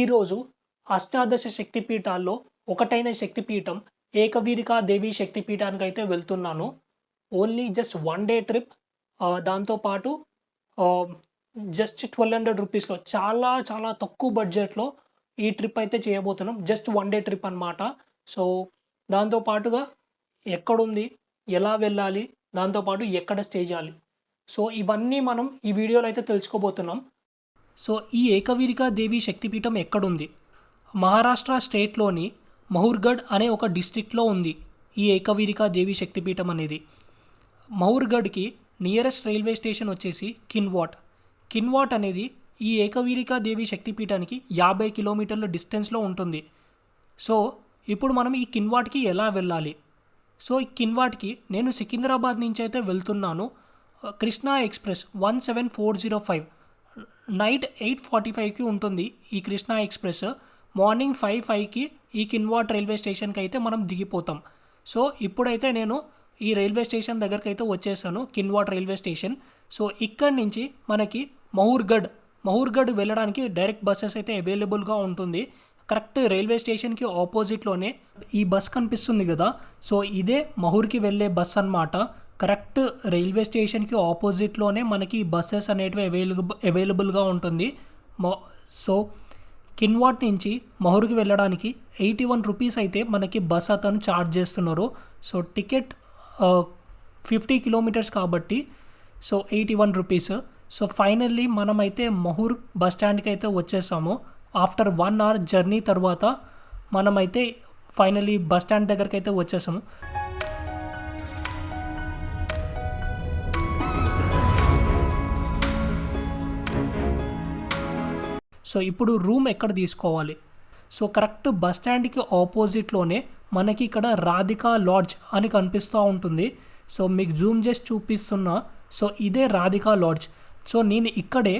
ఈరోజు అష్టాదశ శక్తిపీఠాల్లో ఒకటైన శక్తిపీఠం ఏకవీరికా దేవి శక్తిపీఠానికి అయితే వెళ్తున్నాను only just one day trip దాంతోపాటు జస్ట్ ట్వెల్వ్ హండ్రెడ్ రూపీస్లో చాలా చాలా తక్కువ బడ్జెట్లో ఈ ట్రిప్ అయితే చేయబోతున్నాం. జస్ట్ వన్ డే ట్రిప్ అనమాట సో దాంతోపాటుగా ఎక్కడుంది ఎలా వెళ్ళాలి దాంతోపాటు ఎక్కడ స్టే చేయాలి. సో ఇవన్నీ మనం ఈ వీడియోలో అయితే తెలుసుకోబోతున్నాం. సో ఈ ఏకవీరికా దేవి శక్తిపీఠం ఎక్కడుంది? మహారాష్ట్ర స్టేట్లోని మహూర్గఢ్ అనే ఒక డిస్ట్రిక్ట్లో ఉంది ఈ ఏకవీరికా దేవి శక్తిపీఠం అనేది. మహూర్గఢ్కి నియరెస్ట్ రైల్వే స్టేషన్ వచ్చేసి కిన్వాట్. కిన్వాట్ అనేది ఈ ఏకవీరికా దేవి శక్తిపీఠానికి యాభై కిలోమీటర్ల డిస్టెన్స్లో ఉంటుంది. సో ఇప్పుడు మనం ఈ కిన్వాట్కి ఎలా వెళ్ళాలి? సో ఈ కిన్వాట్కి నేను సికింద్రాబాద్ నుంచి అయితే వెళ్తున్నాను. Krishna express one seven four zero five. Night eight forty ఫైవ్కి ఉంటుంది ఈ కృష్ణా ఎక్స్ప్రెస్. మార్నింగ్ ఫైవ్ ఫైవ్కి ఈ కిన్వాట్ రైల్వే స్టేషన్కి అయితే మనం దిగిపోతాం. సో ఇప్పుడైతే నేను ఈ రైల్వే స్టేషన్ దగ్గరికి అయితే వచ్చేసాను కిన్వాట్ రైల్వే స్టేషన్. సో ఇక్కడి నుంచి మనకి మహూర్గఢ్ మహూర్గఢ్ వెళ్ళడానికి డైరెక్ట్ బస్సెస్ అయితే అవైలబుల్గా ఉంటుంది. కరెక్ట్ రైల్వే స్టేషన్కి ఆపోజిట్లోనే ఈ బస్ కనిపిస్తుంది కదా. సో ఇదే మహూర్కి వెళ్ళే బస్ అన్నమాట. కరెక్ట్ రైల్వే స్టేషన్కి ఆపోజిట్లోనే మనకి బస్సెస్ అనేటివి అవైలబుల్ అవైలబుల్గా ఉంటుంది. మొ సో కిన్వాట్ నుంచి మహూర్కి వెళ్ళడానికి ఎయిటీ వన్ రూపీస్ అయితే మనకి బస్ అతను ఛార్జ్ చేస్తున్నారు. సో టికెట్ ఫిఫ్టీ కిలోమీటర్స్ కాబట్టి so eighty one rupees. So finally మనమైతే మహూర్ బస్ స్టాండ్కి అయితే వచ్చేసాము. ఆఫ్టర్ వన్ అవర్ జర్నీ తర్వాత మనమైతే ఫైనల్లీ బస్ స్టాండ్ దగ్గరికి అయితే వచ్చేసాము. సో ఇప్పుడు రూమ్ ఎక్కడ తీసుకోవాలి? సో కరెక్ట్ బస్ స్టాండ్కి ఆపోజిట్లోనే మనకి ఇక్కడ రాధికా లాడ్జ్ అని కనిపిస్తూ ఉంటుంది. సో మీకు జూమ్ చేసి చూపిస్తున్నా. సో ఇదే రాధికా లాడ్జ్. సో నేను ఇక్కడే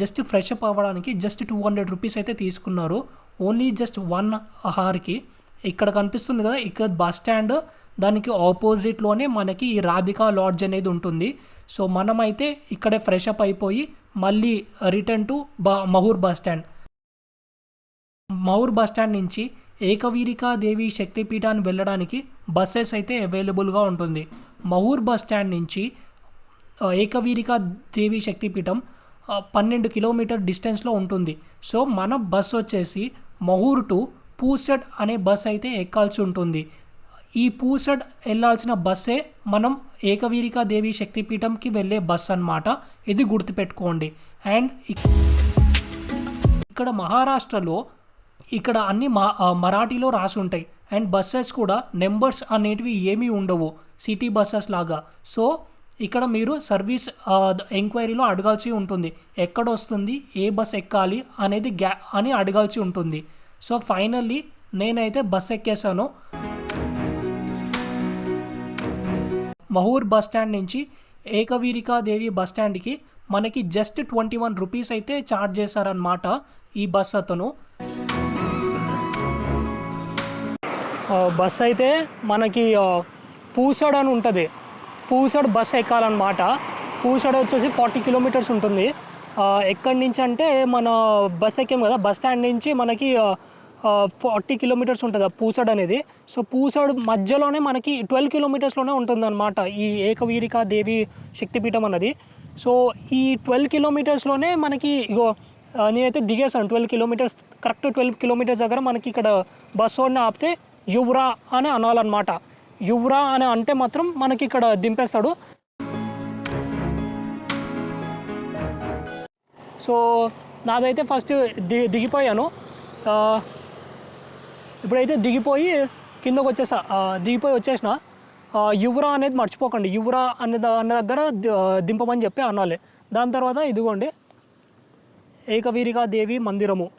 జస్ట్ ఫ్రెష్ అప్ అవ్వడానికి జస్ట్ టూ హండ్రెడ్ రూపీస్ అయితే తీసుకున్నారు. ఓన్లీ జస్ట్ వన్ అహార్కి ఇక్కడ కనిపిస్తుంది కదా ఇక్కడ బస్ స్టాండ్ దానికి ఆపోజిట్లోనే మనకి ఈ రాధికా లాడ్జ్ అనేది ఉంటుంది. సో మనమైతే ఇక్కడే ఫ్రెష్ అప్ అయిపోయి మళ్ళీ రిటర్న్ టు బా Mahur bus stand Mahur bus stand నుంచి ఏకవీరికా దేవి శక్తిపీఠాన్ని వెళ్ళడానికి బస్సెస్ అయితే అవైలబుల్గా ఉంటుంది. మహూర్ బస్ స్టాండ్ నుంచి ఏకవీరికా దేవి శక్తిపీఠం పన్నెండు కిలోమీటర్ డిస్టెన్స్లో ఉంటుంది. సో మన బస్ వచ్చేసి మహూర్ టు పూసెడ్ అనే బస్ అయితే ఎక్కాల్సి ఉంటుంది. ఈ పూసడ్ వెళ్ళాల్సిన బస్సే మనం ఏకవీరికా దేవి శక్తిపీఠంకి వెళ్ళే బస్ అన్నమాట. ఇది గుర్తుపెట్టుకోండి. అండ్ ఇక్కడ మహారాష్ట్రలో ఇక్కడ అన్ని మా మరాఠీలో రాసి ఉంటాయి అండ్ బస్సెస్ కూడా నెంబర్స్ అనేటివి ఏమీ ఉండవు. సిటీ బస్సెస్ లాగా. సో ఇక్కడ మీరు సర్వీస్ ఎంక్వైరీలో అడగాల్సి ఉంటుంది. ఎక్కడ వస్తుంది ఏ బస్ ఎక్కాలి అనేది గ్యా అని అడగాల్సి ఉంటుంది. సో ఫైనల్లీ నేనైతే బస్ ఎక్కేసాను మహూర్ బస్ స్టాండ్ నుంచి ఏకవీరికా దేవి బస్ స్టాండ్కి మనకి జస్ట్ ట్వంటీ వన్ రూపీస్ అయితే ఛార్జ్ చేశారనమాట ఈ బస్ అతను. బస్ అయితే మనకి పూసడ్ అని ఉంటుంది. పూసడ్ బస్ ఎక్కాలన్నమాట. పూసడ్ వచ్చేసి ఫార్టీ కిలోమీటర్స్ ఉంటుంది. ఎక్కడి నుంచి అంటే మన బస్ ఎక్కాం కదా బస్ స్టాండ్ నుంచి మనకి ఫార్టీ కిలోమీటర్స్ ఉంటుంది ఆ పూసడ్ అనేది. సో పూసడ్ మధ్యలోనే మనకి ట్వెల్వ్ కిలోమీటర్స్లోనే ఉంటుంది అనమాట ఈ ఏకవీరిక దేవి శక్తిపీఠం అన్నది. సో ఈ ట్వెల్వ్ కిలోమీటర్స్లోనే మనకి ఇగో నేనైతే దిగేసాను twelve kilometers correct twelve kilometers దగ్గర మనకి ఇక్కడ బస్ వాడిని ఆపితే యువ్రా అని అనాలన్నమాట. యువ్రా అని అంటే మాత్రం మనకి ఇక్కడ దింపేస్తాడు. సో నాదైతే ఫస్ట్ ది దిగిపోయాను. ఇప్పుడైతే దిగిపోయి కిందకు వచ్చేసా దిగిపోయి వచ్చేసిన యువరా అనేది మర్చిపోకండి. యువరా అనే ద- అనే దగ్గర దింపమని చెప్పి అనాలి. దాని తర్వాత ఇదిగోండి. ఏకవీరికా దేవి మందిరము.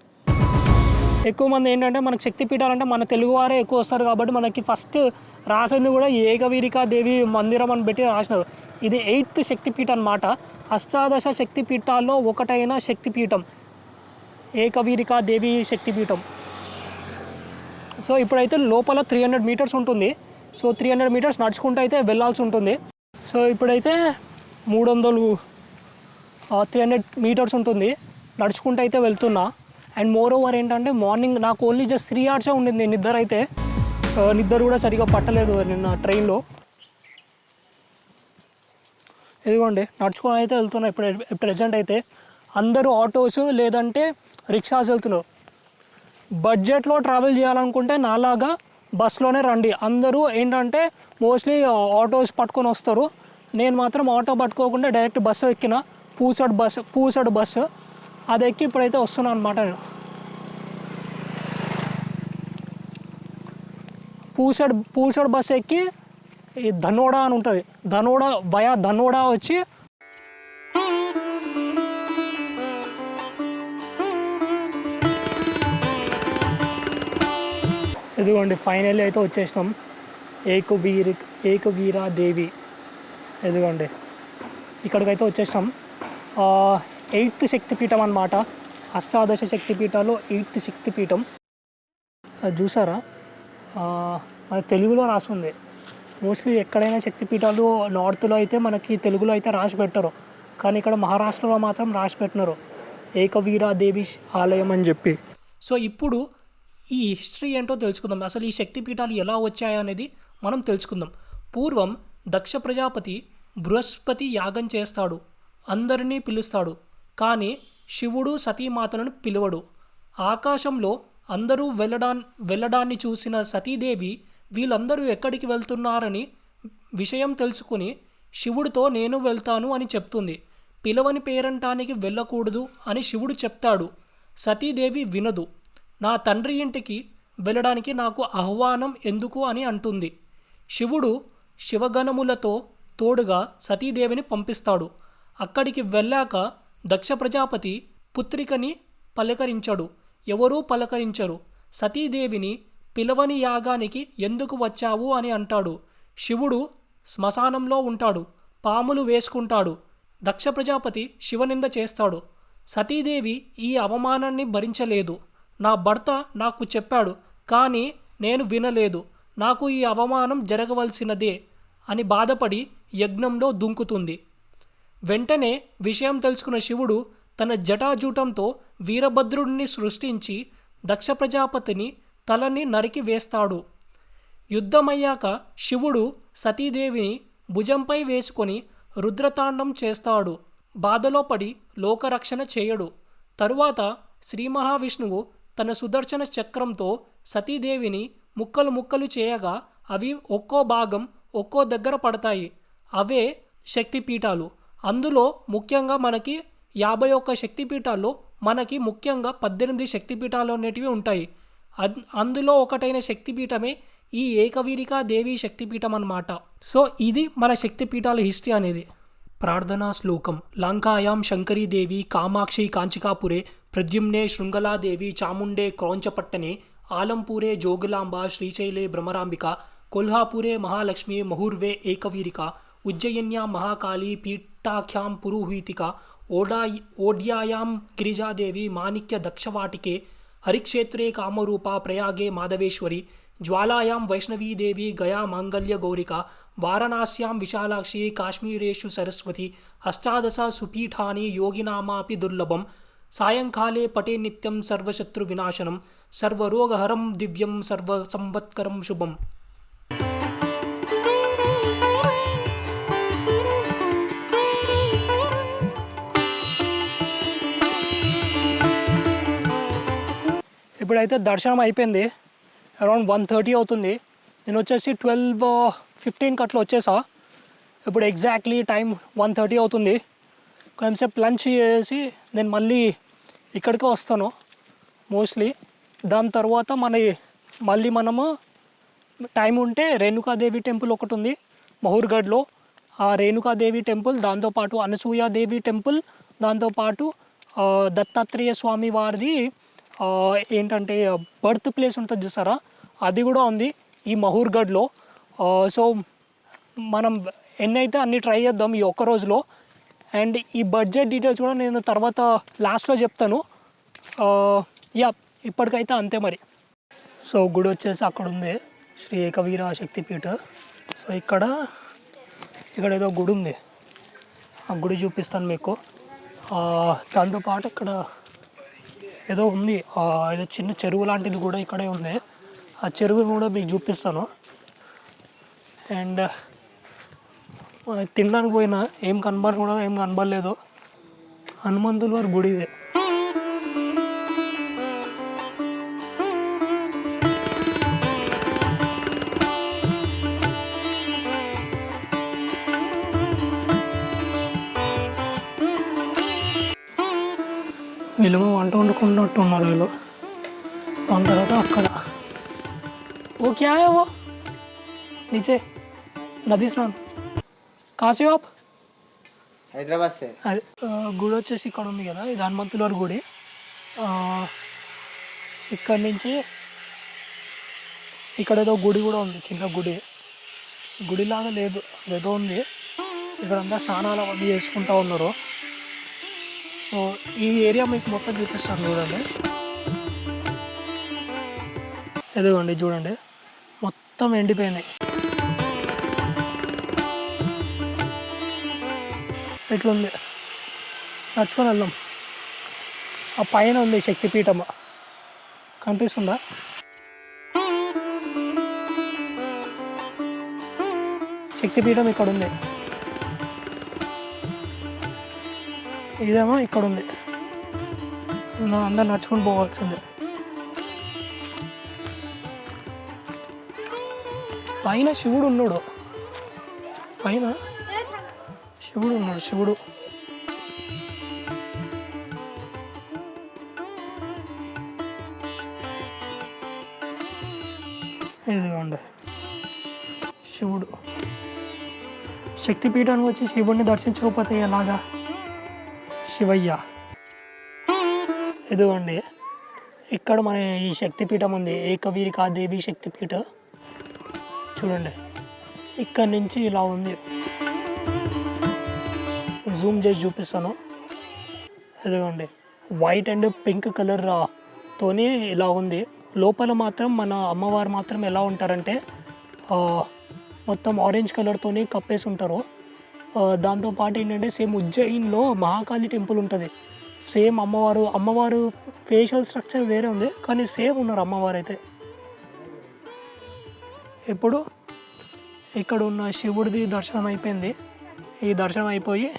ఎక్కువ మంది ఏంటంటే మనకు శక్తిపీఠాలంటే మన తెలుగువారే ఎక్కువ వస్తారు కాబట్టి మనకి ఫస్ట్ రాసింది కూడా ఏకవీరికా దేవి మందిరం అని పెట్టి రాసినారు. ఇది ఎయిత్ శక్తిపీఠం అన్నమాట. అష్టాదశ శక్తిపీఠాల్లో ఒకటైన శక్తిపీఠం ఏకవీరికా దేవి శక్తిపీఠం సో ఇప్పుడైతే లోపల త్రీ హండ్రెడ్ మీటర్స్ ఉంటుంది. సో త్రీ హండ్రెడ్ మీటర్స్ నడుచుకుంటూ అయితే వెళ్ళాల్సి ఉంటుంది. సో ఇప్పుడైతే మూడు వందలు త్రీ హండ్రెడ్ మీటర్స్ ఉంటుంది. నడుచుకుంటూ అయితే వెళ్తున్నా. అండ్ మోర్ ఓవర్ ఏంటంటే మార్నింగ్ నాకు ఓన్లీ జస్ట్ త్రీ అవర్సే ఉండింది నిద్ర అయితే. నిద్ర కూడా సరిగా పట్టలేదు నిన్న ట్రైన్లో ఇదిగోండి నడుచుకొని అయితే వెళ్తున్నా ఇప్పుడు ప్రజెంట్ అయితే. అందరూ ఆటోస్ లేదంటే రిక్షాస్ వెళ్తున్నారు. బడ్జెట్లో ట్రావెల్ చేయాలనుకుంటే నాలాగా బస్సులోనే రండి. అందరూ ఏంటంటే మోస్ట్లీ ఆటోస్ పట్టుకొని వస్తారు. నేను మాత్రం ఆటో పట్టుకోకుండా డైరెక్ట్ బస్సు ఎక్కిన. Pusad bus Pusad bus. అది ఎక్కి ఇప్పుడైతే వస్తున్నాను అనమాట నేను. పూసడు పూసడు బస్సు ఎక్కి ఈ ధనోడా అని ఉంటుంది. ధనోడా వయా ధనోడా వచ్చి ఇదిగోండి ఫైనల్ అయితే వచ్చేసినాం. ఏకవీర్ ఏకవీరా దేవి ఇదిగోండి ఇక్కడికైతే వచ్చేసినాం. ఎయిత్ శక్తిపీఠం అనమాట అష్టాదశ శక్తిపీఠాలు ఎయిత్ శక్తిపీఠం. అది చూసారా? మన తెలుగులో రాసుంది. మోస్ట్లీ ఎక్కడైనా శక్తిపీఠాలు నార్త్లో అయితే మనకి తెలుగులో అయితే రాసి పెట్టరు. కానీ ఇక్కడ మహారాష్ట్రలో మాత్రం రాసి పెట్టినారు. ఏకవీరాదేవి ఆలయం అని చెప్పి. సో ఇప్పుడు ఈ హిస్టరీ ఏంటో తెలుసుకుందాం. అసలు ఈ శక్తిపీఠాలు ఎలా వచ్చాయనేది మనం తెలుసుకుందాం. పూర్వం దక్ష ప్రజాపతి బృహస్పతి యాగం చేస్తాడు. అందరినీ పిలుస్తాడు. కానీ శివుడు సతీమాతలను పిలువడు. ఆకాశంలో అందరూ వెళ్ళడా వెళ్ళడాన్ని చూసిన సతీదేవి వీళ్ళందరూ ఎక్కడికి వెళ్తున్నారని విషయం తెలుసుకుని శివుడితో నేను వెళ్తాను అని చెప్తుంది. పిలవని పేరంటానికి వెళ్ళకూడదు అని శివుడు చెప్తాడు. సతీదేవి వినదు. నా తండ్రి ఇంటికి వెళ్ళడానికి నాకు ఆహ్వానం ఎందుకు అని అంటుంది. శివుడు శివగణములతో తోడుగా సతీదేవిని పంపిస్తాడు. అక్కడికి వెళ్ళాక దక్ష ప్రజాపతి పుత్రికని పలకరించడు. ఎవరూ పలకరించరు. సతీదేవిని పిలవని యాగానికి ఎందుకు వచ్చావు అని అంటాడు. శివుడు శ్మశానంలో ఉంటాడు. పాములు వేసుకుంటాడు. దక్ష ప్రజాపతి శివనింద చేస్తాడు. సతీదేవి ఈ అవమానాన్ని భరించలేదు. నా భర్త నాకు చెప్పాడు కానీ నేను వినలేదు. నాకు ఈ అవమానం జరగవలసినదే అని బాధపడి యజ్ఞంలో దుంకుతుంది. వెంటనే విషయం తెలుసుకున్న శివుడు తన జటాజూటంతో వీరభద్రుడిని సృష్టించి దక్ష ప్రజాపతిని తలని నరికి వేస్తాడు. యుద్ధమయ్యాక శివుడు సతీదేవిని భుజంపై వేసుకొని రుద్రతాండం చేస్తాడు. బాధలో పడి లోకరక్షణ చేయడు. తరువాత శ్రీ మహావిష్ణువు తన సుదర్శన చక్రంతో సతీదేవిని ముక్కలు ముక్కలు చేయగా అవి ఒక్కో భాగం ఒక్కో దగ్గర పడతాయి. అవే శక్తిపీఠాలు. అందులో ముఖ్యంగా మనకి యాభై ఒక్క శక్తిపీఠాల్లో మనకి ముఖ్యంగా పద్దెనిమిది శక్తిపీఠాలు అనేటివి ఉంటాయి. అద్- అందులో ఒకటైన శక్తిపీఠమే ఈ ఏకవీరికా దేవి శక్తిపీఠం అన్నమాట. సో ఇది మన శక్తిపీఠాల హిస్టరీ అనేది. ప్రార్థనా శ్లోకం. లంకాయాం శంకరీదేవి కామాక్షి కాంచికాపురే प्रद्युम्ने श्रृंगलादेवी चामुंडे क्रौंचपट्टने आलमपुरे, जोगलांबा, श्रीशैले भ्रमरांबिका कोल्हापुरे, महालक्ष्मी, महुर्वे, एकवीरिका, उज्जयिन्या, महाकाली, पीठाख्यां, पुरुहूतिका ओडा ओड्यायां, गिरिजादेवी माणिक्यदक्षवाटिके हरिक्षेत्रे, कामरूपा, प्रयागे, माधवेश्वरी, ज्वालायां वैष्णवीदेवी गया माङ्गल्यगौरिका वाराणस्यां, विशालाक्षी, काश्मीरेषु सरस्वती, अष्टादश सुपीठानि, योगिनामापि दुर्लभम् సాయంకాలే పటే నిత్యం సర్వశత్రు వినాశనం సర్వరోగహరం దివ్యం సర్వ సంవత్కరం శుభం. ఇప్పుడైతే దర్శనం అయిపోయింది. అరౌండ్ వన్ థర్టీ అవుతుంది. నేను వచ్చేసి ట్వెల్వ్ ఫిఫ్టీన్కి అట్లా వచ్చేసా. ఇప్పుడు ఎగ్జాక్ట్లీ టైం వన్ థర్టీ అవుతుంది. కొంచెంసేపు లంచ్ చేసి నేను మళ్ళీ ఇక్కడికే వస్తాను. మోస్ట్లీ దాని తర్వాత మన మళ్ళీ మనము టైం ఉంటే రేణుకాదేవి టెంపుల్ ఒకటి ఉంది మహూర్గఢ్లో ఆ రేణుకాదేవి టెంపుల్ దాంతోపాటు అనసూయాదేవి టెంపుల్ దాంతోపాటు దత్తాత్రేయ స్వామి వారిది ఏంటంటే బర్త్ ప్లేస్ ఉంటుంది చూసారా? అది కూడా ఉంది ఈ మహూర్గఢ్లో సో మనం ఎన్ని అయితే అన్ని ట్రై చేద్దాం ఈ ఒక్క రోజులో అండ్ ఈ బడ్జెట్ డీటెయిల్స్ కూడా నేను తర్వాత లాస్ట్లో చెప్తాను. యా ఇప్పటికైతే అంతే మరి. సో గుడి వచ్చేసి అక్కడ ఉంది శ్రీ ఏకవీర శక్తిపీఠ. సో ఇక్కడ ఇక్కడ ఏదో గుడి ఉంది. ఆ గుడి చూపిస్తాను మీకు. దాంతోపాటు ఇక్కడ ఏదో ఉంది. ఏదో చిన్న చెరువు లాంటిది కూడా ఇక్కడే ఉంది. ఆ చెరువు కూడా మీకు చూపిస్తాను. అండ్ తినడానికి పోయినా ఏం కనబడి కూడా ఏం కనబడలేదు. హనుమంతుల వారి గుడి ఇదే. వంట వండుకున్నట్టు ఉన్నారు వీళ్ళు. దాని తర్వాత అక్కడ. ఓకే నీచే నది స్నానం. కాశీ आप హైదరాబాద్ సే అది ఆ, గుడి వచ్చేసి ఇక్కడ ఉంది కదా ఇది హనుమంతుల వారి గుడి ఇక్కడ నుంచి ఇక్కడ ఏదో గుడి కూడా ఉంది చిన్న గుడి. గుడిలాగా లేదు ఏదో ఉంది. ఇక్కడ అంతా స్నానాలు అవన్నీ చేసుకుంటా ఉన్నారు. సో ఈ ఏరియా మీకు మొత్తం చూపిస్తాను చూడండి. ఎదుగోండి చూడండి. మొత్తం ఎండిపోయినాయి. ఎట్లుంది? నడుచుకొని వెళ్దాం. ఆ పైన ఉంది శక్తిపీఠం. కనిపిస్తుందా? శక్తిపీఠం ఇక్కడ ఉంది ఇదేమో ఇక్కడ ఉంది నా అందరు నడుచుకొని పోవాల్సిందే. పైన శివుడు ఉన్నాడు. పైన శివుడు ఉన్నాడు శివుడు. ఇదిగోండి. శివుడు. శక్తిపీఠానికి వచ్చి శివుడిని దర్శించకపోతే ఎలాగా? శివయ్య. ఇదిగోండి. ఇక్కడ మన ఈ శక్తిపీఠం ఉంది ఏకవీరి దేవి శక్తిపీఠ. చూడండి. ఇక్కడ నుంచి ఇలా ఉంది. జూమ్ చేసి చూపిస్తాను. ఇదిగోండి. వైట్ అండ్ పింక్ కలర్ తోని ఇలా ఉంది. లోపల మాత్రం మన అమ్మవారు మాత్రం ఎలా ఉంటారంటే మొత్తం ఆరెంజ్ కలర్తోని కప్పేసి ఉంటారు. దాంతోపాటు ఏంటంటే సేమ్ ఉజ్జయిన్లో మహాకాళి టెంపుల్ ఉంటుంది. సేమ్ అమ్మవారు అమ్మవారు ఫేషియల్ స్ట్రక్చర్ వేరే ఉంది కానీ సేమ్ ఉన్నారు అమ్మవారు అయితే ఇప్పుడు ఇక్కడ ఉన్న శివుడిది దర్శనం అయిపోయింది ఈ దర్శనం అయిపోయి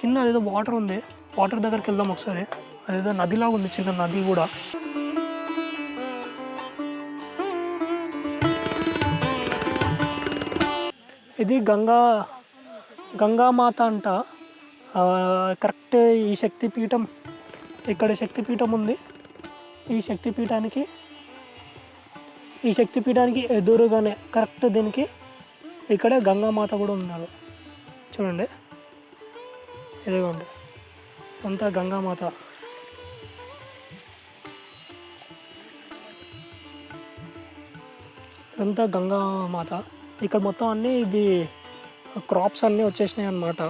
కింద అదేదో వాటర్ ఉంది. వాటర్ దగ్గరికి వెళ్దాం ఒకసారి. అదేదో నదిలాగా ఉంది చిన్న నది కూడా. ఇది గంగా గంగామాత అంట. కరెక్ట్ ఈ శక్తిపీఠం ఇక్కడ శక్తిపీఠం ఉంది. ఈ శక్తిపీఠానికి ఈ శక్తిపీఠానికి ఎదురుగానే కరెక్ట్ దీనికి ఇక్కడ గంగామాత కూడా ఉన్నారు చూడండి. ఇదిగోండి. అంతా గంగామాత. ఇదంతా గంగామాత. ఇక్కడ మొత్తం అన్నీ ఇది క్రాప్స్ అన్నీ వచ్చేసినాయి అన్నమాట